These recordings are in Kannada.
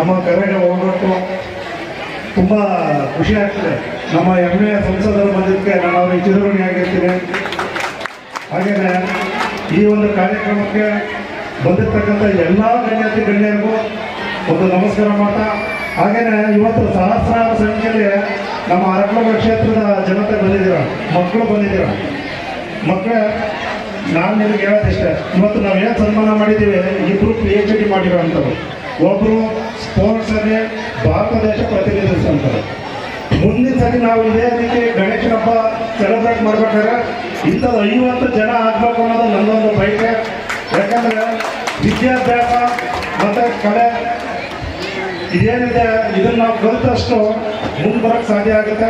ನಮ್ಮ ಕರೆಗೆ ಹೋಗಬೇಕು. ತುಂಬ ಖುಷಿ ಆಗ್ತದೆ. ನಮ್ಮ ಹೆಮ್ಮೆಯ ಸಂಸದರು ಬಂದಿದ್ದಕ್ಕೆ ನಾನು ಅವರಿಗೆ ಚಿರಋಣಿ ಆಗಿರ್ತೀನಿ. ಹಾಗೆಯೇ ಈ ಒಂದು ಕಾರ್ಯಕ್ರಮಕ್ಕೆ ಬಂದಿರತಕ್ಕಂಥ ಎಲ್ಲ ಗಣ್ಯಾತಿ, ಗಣ್ಯರಿಗೂ ಒಂದು ನಮಸ್ಕಾರ ಮಾಡ್ತಾ ಹಾಗೆಯೇ ಇವತ್ತು ಸಹಸ್ರಾರು ಸಂಖ್ಯೆಯಲ್ಲಿ ನಮ್ಮ ಅರಕಲಮ ಕ್ಷೇತ್ರದ ಜನತೆ ಬಂದಿದ್ದೀರ? ಮಕ್ಕಳು ಬಂದಿದ್ದೀರ? ಮಕ್ಕಳೇ, ನಾನು ನಿಮಗೆ ಹೇಳೋದಿಷ್ಟೇ, ಇವತ್ತು ನಾವು ಏನು ಸನ್ಮಾನ ಮಾಡಿದ್ದೀವಿ ಇಬ್ಬರು ಪಿ ಎಚ್ ಡಿ ಮಾಡಿರೋ ಅಂಥವ್ರು ಒಬ್ಬರು ಸ್ಪೋರ್ಟ್ಸಲ್ಲಿ ಭಾರತ ದೇಶ ಪ್ರತಿನಿಧಿಸುವಂಥವ್ರು ಮುಂದಿನ ಸರಿ ನಾವು ಇದೇ ರೀತಿ ಗಣೇಶನ ಹಬ್ಬ ಸೆಲೆಬ್ರೇಟ್ ಮಾಡ್ಬೇಕಾದ್ರೆ ಇಂಥದ್ದು ಐವತ್ತು ಜನ ಆಗಬೇಕು ಅನ್ನೋದು ನನ್ನೊಂದು ಬಯಕೆ. ಯಾಕಂದರೆ ವಿದ್ಯಾಭ್ಯಾಸ ಮತ್ತು ಕಲೆ ಇದೇನಿದೆ, ಇದನ್ನ ನಾವು ಕಲಿತಷ್ಟು ಮುಂದೆ ಬರೋಕ್ಕೆ ಸಾಧ್ಯ ಆಗುತ್ತೆ.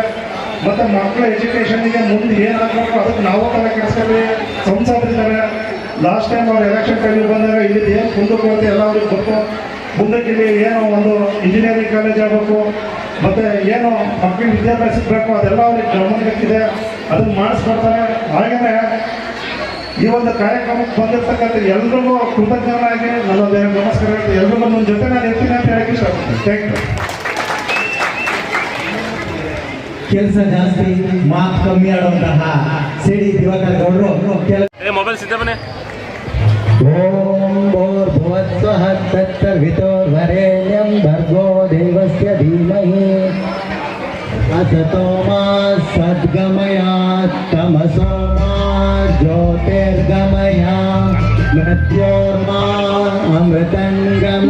ಮತ್ತು ಮಕ್ಕಳ ಎಜುಕೇಷನ್ಗೆ ಮುಂದೆ ಏನಾಗಬೇಕು ಅದಕ್ಕೆ ನಾವು ತಲೆ ಕೆಡಿಸ್ಕೊಳ್ಳಿ ಸಂಸದರಿದ್ದಾರೆ. ಲಾಸ್ಟ್ ಟೈಮ್ ಅವ್ರು ಎಲೆಕ್ಷನ್ ಟೈಮಿಗೆ ಬಂದಾಗ ಇಲ್ಲಿ ಏನು ಕುಂದು ಹೋಗುತ್ತೆ ಎಲ್ಲ ಅವ್ರಿಗೆ ಗೊತ್ತು. ಮುಂದಕ್ಕೆ ಏನೋ ಏನು ಒಂದು ಇಂಜಿನಿಯರಿಂಗ್ ಕಾಲೇಜ್ ಆಗಬೇಕು ಮತ್ತು ಏನು ಮಕ್ಕಳಿಗೆ ವಿದ್ಯಾಭ್ಯಾಸ ಬೇಕು ಅದೆಲ್ಲ ಅವ್ರಿಗೆ ಗಮನಕ್ಕಿದೆ ಅದನ್ನು ಮಾಡಿಸ್ಕೊಡ್ತಾರೆ. ಹಾಗೆಯೇ ಈ ಒಂದು ಕಾರ್ಯಕ್ರಮಕ್ಕೆ ಬಂದಿರ್ತಕ್ಕಂಥ ಎಲ್ರಿಗೂ ಕೃತಜ್ಞನಾಗಿ ನನ್ನೊಂದು ನಮಸ್ಕಾರ ಹೇಳ್ತೀನಿ ಎಲ್ರಿಗೂ ನನ್ನ ಜೊತೆ ನಾನು ಇರ್ತೀನಿ ಅಂತ ಹೇಳಕ್ಕೆ ಇಷ್ಟಪಡ್ತೀನಿ. ಥ್ಯಾಂಕ್ ಯು ಕೆಲಸ ಜಾಸ್ತಿ ಮಾತು ಕಮ್ಮಿ ಆಡುವಂತಹ ಸಿಡಿ ದಿವಾಕರ್ ಗೌಡರು. ಮೊಬೈಲ್ ಸಿದ್ಧ ಮನೆ ಓಂ वितोर्वरेण्यं भर्गो देवस्य धीमहि। असतो मा सद्गमयात् तमसो मा ज्योतिर्गमया। मृत्योर्मा अमृतंगम